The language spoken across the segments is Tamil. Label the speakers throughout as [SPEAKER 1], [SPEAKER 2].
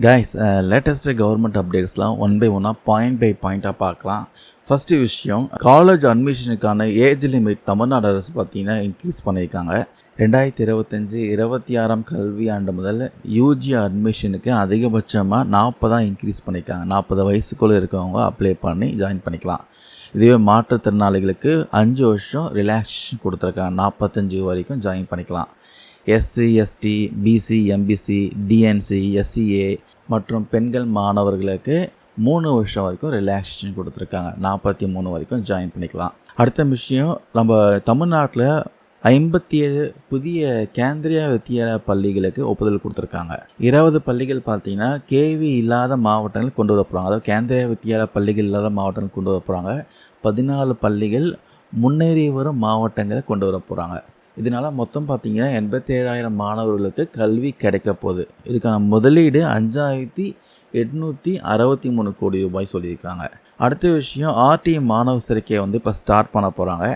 [SPEAKER 1] கைஸ் லேட்டஸ்ட்டு கவர்மெண்ட் அப்டேட்ஸ்லாம் ஒன் பை ஒன்னாக பாயிண்ட் பை பாயிண்ட்டாக பார்க்கலாம். ஃபஸ்ட்டு விஷயம் காலேஜ் அட்மிஷனுக்கான ஏஜ் லிமிட் தமிழ்நாடு அரசு பார்த்தீங்கன்னா இன்க்ரீஸ் பண்ணியிருக்காங்க. ரெண்டாயிரத்தி இருபத்தஞ்சி இருபத்தி ஆறாம் கல்வி ஆண்டு முதல் யூஜி அட்மிஷனுக்கு அதிகபட்சமாக நாற்பதாக இன்க்ரீஸ் பண்ணியிருக்காங்க. நாற்பது வயசுக்குள்ளே இருக்கவங்க அப்ளை பண்ணி ஜாயின் பண்ணிக்கலாம். இதுவே மாற்றுத்திறனாளிகளுக்கு அஞ்சு வருஷம் ரிலாக்ஸேஷன் கொடுத்துருக்காங்க. நாற்பத்தஞ்சு வரைக்கும் ஜாயின் பண்ணிக்கலாம். SC ST BC MBC DNC SCA மற்றும் பெண்கள் மாணவர்களுக்கு மூணு வருஷம் வரைக்கும் ரிலாக்ஸேஷன் கொடுத்துருக்காங்க. நாற்பத்தி மூணு வரைக்கும் ஜாயின் பண்ணிக்கலாம். அடுத்த விஷயம் நம்ம தமிழ்நாட்டில் ஐம்பத்தி ஏழு புதிய கேந்திரிய வித்தியாலய பள்ளிகளுக்கு ஒப்புதல் கொடுத்துருக்காங்க. இருபது பள்ளிகள் பார்த்தீங்கன்னா கேவி இல்லாத மாவட்டங்கள் கொண்டு வர போகிறாங்க அதாவது கேந்திரிய வித்தியாலய பள்ளிகள் இல்லாத மாவட்டங்கள் கொண்டு வர போகிறாங்க பதினாலு பள்ளிகள் முன்னேறி வரும் மாவட்டங்களை கொண்டு வர போகிறாங்க இதனால் மொத்தம் பார்த்தீங்கன்னா எண்பத்தேழாயிரம் மாணவர்களுக்கு கல்வி கிடைக்க போகுது. இதுக்கான முதலீடு அஞ்சாயிரத்தி எட்நூற்றி அறுபத்தி மூணு கோடி ரூபாய் சொல்லியிருக்காங்க. அடுத்த விஷயம் ஆர்டிஐ மாணவ சேர்க்கையை வந்து இப்போ ஸ்டார்ட் பண்ண போகிறாங்க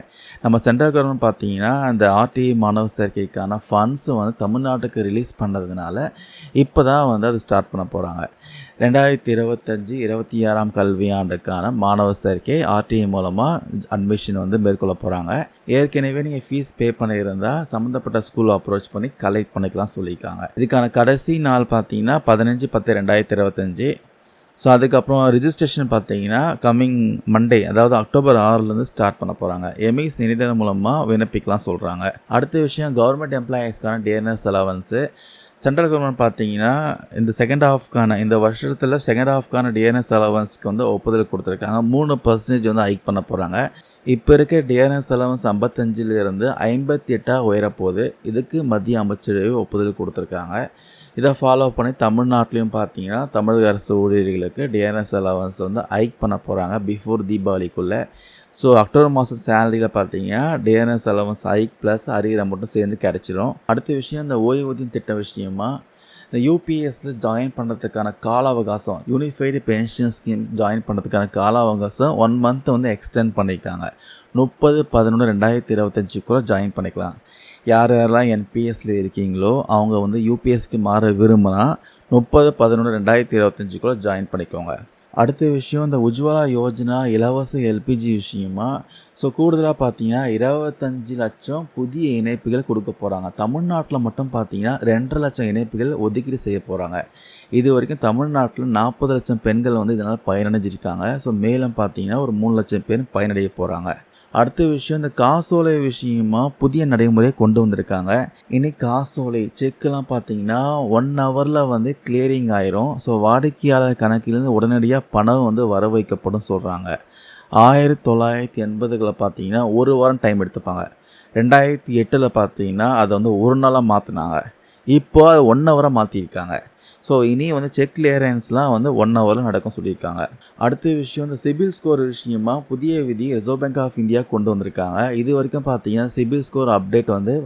[SPEAKER 1] நம்ம சென்ட்ரல் கவர்மெண்ட் பார்த்தீங்கன்னா அந்த ஆர்டிஐ மாணவ சேர்க்கைக்கான ஃபண்ட்ஸும் வந்து தமிழ்நாட்டுக்கு ரிலீஸ் பண்ணதுனால இப்போ தான் வந்து அது ஸ்டார்ட் பண்ண போகிறாங்க ரெண்டாயிரத்தி இருபத்தஞ்சி இருபத்தி ஆறாம் கல்வியாண்டுக்கான மாணவ சேர்க்கை ஆர்டிஐ மூலமாக அட்மிஷன் வந்து மேற்கொள்ள போகிறாங்க ஏற்கனவே நீங்கள் ஃபீஸ் பே பண்ணியிருந்தால் சம்மந்தப்பட்ட ஸ்கூல் அப்ரோச் பண்ணி கலெக்ட் பண்ணிக்கலாம் சொல்லியிருக்காங்க. இதுக்கான கடைசி நாள் பார்த்தீங்கன்னா பதினஞ்சு பத்து ரெண்டாயிரத்தி இருபத்தஞ்சி. ஸோ அதுக்கப்புறம் ரிஜிஸ்ட்ரேஷன் பார்த்தீங்கன்னா கம்மிங் மண்டே அதாவது அக்டோபர் ஆறுலேருந்து ஸ்டார்ட் பண்ண போகிறாங்க எமிஸ் இணையதளம் மூலமாக விண்ணப்பிக்கலாம் சொல்கிறாங்க அடுத்த விஷயம் கவர்மெண்ட் எம்ப்ளாயீஸ்க்கான டிஎன்எஸ் அலவன்ஸு சென்ட்ரல் கவர்மெண்ட் பார்த்தீங்கன்னா இந்த செகண்ட் ஹாஃப்க்கான இந்த வருஷத்தில் செகண்ட் ஹாஃப்க்கான டிஎன்எஸ் அலவன்ஸ்க்கு வந்து ஒப்புதல் கொடுத்துருக்காங்க. மூணு பர்சன்டேஜ் வந்து ஹைக் பண்ண போகிறாங்க இப்போ இருக்க டிஎன்எஸ் அலவன்ஸ் ஐம்பத்தஞ்சிலிருந்து ஐம்பத்தி எட்டாக உயரப்போகுது. இதுக்கு மத்திய அமைச்சரவை ஒப்புதல் கொடுத்துருக்காங்க. இதை ஃபாலோ பண்ணி தமிழ்நாட்டிலையும் பார்த்தீங்கன்னா தமிழக அரசு ஊழியர்களுக்கு டிஎன்எஸ் அலவன்ஸ் வந்து ஹைக் பண்ண போகிறாங்க பிஃபோர் தீபாவளிக்குள்ளே. ஸோ அக்டோபர் மாதம் சேலரியில் பார்த்தீங்கன்னா டிஎன்எஸ் அலவன்ஸ் ஹைக் ப்ளஸ் அரியரை மட்டும் சேர்ந்து கிடச்சிரும். அடுத்த விஷயம் இந்த ஓய்வூதியம் திட்ட விஷயமா இந்த யூபிஎஸ்சில் ஜாயின் பண்ணுறதுக்கான கால அவகாசம் யூனிஃபைடு பென்ஷன் ஸ்கீம் ஜாயின் பண்ணுறதுக்கான கால அவகாசம் ஒன் மந்த் வந்து எக்ஸ்டெண்ட் பண்ணியிருக்காங்க முப்பது பதினொன்று ரெண்டாயிரத்தி இருபத்தஞ்சுக்குள்ளே ஜாயின் பண்ணிக்கலாம். யார் யாரெல்லாம் என்பிஎஸ்சில் இருக்கீங்களோ அவங்க வந்து யூபிஎஸ்க்கு மாற விரும்பினா முப்பது பதினொன்று ரெண்டாயிரத்தி இருபத்தஞ்சுக்குள்ளே ஜாயின் பண்ணிக்கோங்க. அடுத்த விஷயம் இந்த உஜ்வாலா யோஜனா இலவச எல்பிஜி விஷயமா? ஸோ கூடுதலாக பார்த்தீங்கன்னா இருபத்தஞ்சி லட்சம் புதிய இணைப்புகள் கொடுக்க போகிறாங்க தமிழ்நாட்டில் மட்டும் பார்த்தீங்கன்னா ரெண்டரை லட்சம் இணைப்புகள் ஒதுக்கீடு செய்ய போகிறாங்க இது வரைக்கும் தமிழ்நாட்டில் நாற்பது லட்சம் பெண்கள் வந்து இதனால் பயனடைஞ்சிருக்காங்க. ஸோ மேலும் பார்த்தீங்கன்னா ஒரு மூணு லட்சம் பேர் பயனடைய போகிறாங்க அடுத்த விஷயம் இந்த காசோலை விஷயமா புதிய நடைமுறையை கொண்டு வந்திருக்காங்க. இனி காசோலை செக்கெல்லாம் பார்த்தீங்கன்னா ஒன் ஹவரில் வந்து கிளியரிங் ஆயிரும். ஸோ வாடிக்கையாளர் கணக்கிலேருந்து உடனடியாக பணம் வந்து வர வைக்கப்படும் சொல்கிறாங்க ஆயிரத்தி தொள்ளாயிரத்தி எண்பதுகளை பார்த்தீங்கன்னா ஒரு வாரம் டைம் எடுத்துப்பாங்க. ரெண்டாயிரத்தி எட்டில் பார்த்தீங்கன்னா அதை வந்து ஒரு நாளாக மாற்றினாங்க இப்போ அது ஒன் ஹவராக மாற்றிருக்காங்க ஸோ இனி வந்து செக் கிளியரன்ஸ்லாம் வந்து ஒன் ஹவரில் நடக்கும் சொல்லியிருக்காங்க. அடுத்த விஷயம் இந்த சிபில் ஸ்கோர் விஷயமா புதிய விதி ரிசர்வ் பேங்க் ஆஃப் இந்தியா கொண்டு வந்திருக்காங்க. இது வரைக்கும் பார்த்தீங்கன்னா சிபில் ஸ்கோர் அப்டேட் வந்து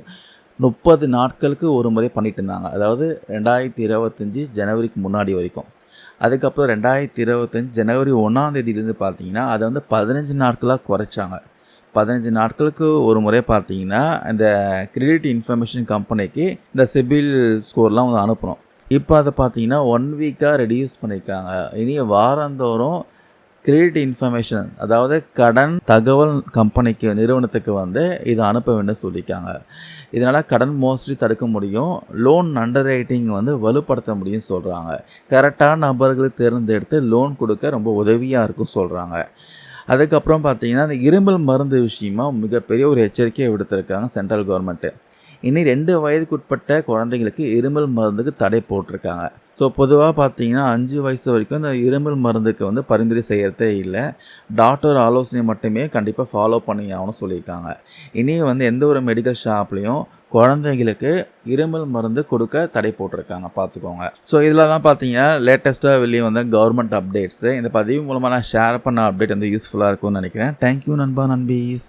[SPEAKER 1] முப்பது நாட்களுக்கு ஒரு முறை பண்ணிட்டு இருந்தாங்க. அதாவது ரெண்டாயிரத்தி இருபத்தஞ்சி ஜனவரிக்கு முன்னாடி வரைக்கும். அதுக்கப்புறம் ரெண்டாயிரத்தி இருபத்தஞ்சி ஜனவரி ஒன்றாந்தேதியிலேருந்து பார்த்தீங்கன்னா அதை வந்து பதினஞ்சு நாட்களாக குறைச்சாங்க. பதினஞ்சு நாட்களுக்கு ஒரு முறை பார்த்தீங்கன்னா இந்த கிரெடிட் இன்ஃபர்மேஷன் கம்பெனிக்கு இந்த சிபில் ஸ்கோர்லாம் வந்து அனுப்பணும். இப்போ அதை பார்த்தீங்கன்னா ஒன் வீக்காக ரெடியூஸ் பண்ணியிருக்காங்க இனி வாரந்தோறும் கிரெடிட் இன்ஃபர்மேஷன் அதாவது கடன் தகவல் கம்பெனிக்கு நிறுவனத்துக்கு வந்து இதை அனுப்ப வேண்டும் சொல்லியிருக்காங்க. இதனால் கடன் மோஸ்ட்லி தடுக்க முடியும். லோன் அண்டர் ரைட்டிங் வந்து வலுப்படுத்த முடியும் சொல்கிறாங்க கரெக்டான நபர்களை தேர்ந்தெடுத்து லோன் கொடுக்க ரொம்ப உதவியாக இருக்கும் சொல்கிறாங்க அதுக்கப்புறம் பார்த்தீங்கன்னா இந்த இருமல் மருந்து விஷயமா மிகப்பெரிய ஒரு எச்சரிக்கையை விடுத்திருக்காங்க சென்ட்ரல் கவர்மெண்ட்டு இனி ரெண்டு வயதுக்குட்பட்ட குழந்தைங்களுக்கு இருமல் மருந்துக்கு தடை போட்டிருக்காங்க. ஸோ பொதுவாக பார்த்தீங்கன்னா அஞ்சு வயசு வரைக்கும் இந்த இருமல் மருந்துக்கு வந்து பரிந்துரை செய்கிறதே இல்லை. டாக்டர் ஆலோசனை மட்டுமே கண்டிப்பாக ஃபாலோ பண்ணி ஆகணும்னு சொல்லியிருக்காங்க. இனி வந்து எந்த ஒரு மெடிக்கல் ஷாப்லேயும் குழந்தைங்களுக்கு இருமல் மருந்து கொடுக்க தடை போட்டிருக்காங்க பார்த்துக்கோங்க ஸோ இதில் தான் பார்த்தீங்கன்னா லேட்டஸ்ட்டாக வெளியே வந்த கவர்மெண்ட் அப்டேட்ஸு இந்த பதிவு மூலமாக நான் ஷேர் பண்ண அப்டேட் வந்து யூஸ்ஃபுல்லாக இருக்கும்னு நினைக்கிறேன். தேங்க்யூ நண்பா நண்பீஸ்.